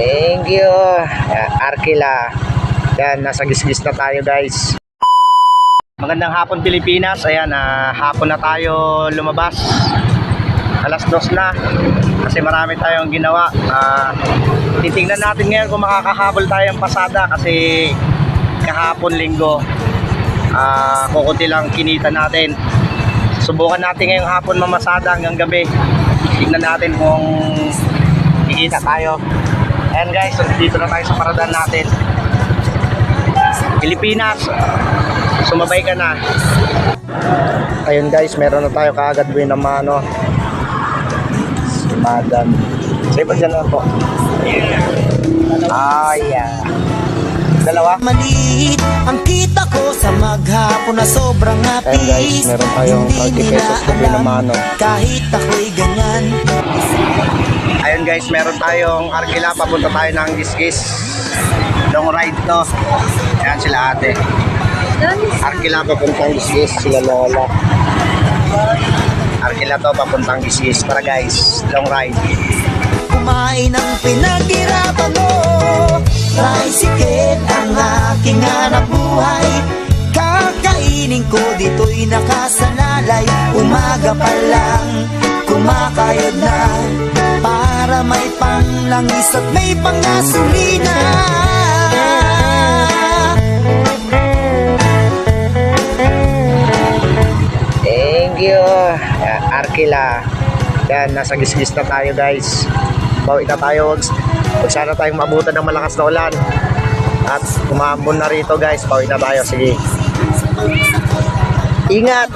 Thank you. Yan, Arkila. Yan, nasa gisgis na tayo guys. Magandang hapon Pilipinas. Ayan, ah, hapon na tayo lumabas. Alas dos na. Kasi marami tayong ginawa. Ah, titingnan natin ngayon kung makakahabol tayong pasada kasi kahapon linggo. Ah, kukunti lang kinita natin. Subukan natin ngayong hapon mamasada hanggang gabi. Tingnan natin kung kikita tayo. Ayan guys, so dito na tayo sa paradan natin. Pilipinas, sumabay ka na. Ayun guys, meron na tayo kaagad buhay na mano. Si Madam. Say pa dyan na po. Ah, yeah. Dalawa? Maliit ang kita ko sa maghapon na sobrang Ayan guys, hapis meron tayong 30 Hindi nila pesos na buhay na alam mano. kahit ako'y ganyan Ayun guys, meron tayong Arkila, papunta tayo ng Gisgis. Long ride to. Ayan sila ate. Arkila papuntang Gisgis, sila Lola. Arkila to papuntang Gisgis. Tara guys, long ride. Kumain ang pinaghirapan mo Tricycle ang aking hanap buhay Kakainin ko dito'y nakasanalay Umaga pa lang, kumakayod na Para may panglangis at may pangasolina Thank you. Ayan, Arkila. Yan, nasa Gisgis na tayo guys. Bawi na tayo. Huwag sana tayong mabutan ng malakas na ulan. At umambon na rito guys. Bawi na tayo. Sige. Ingat!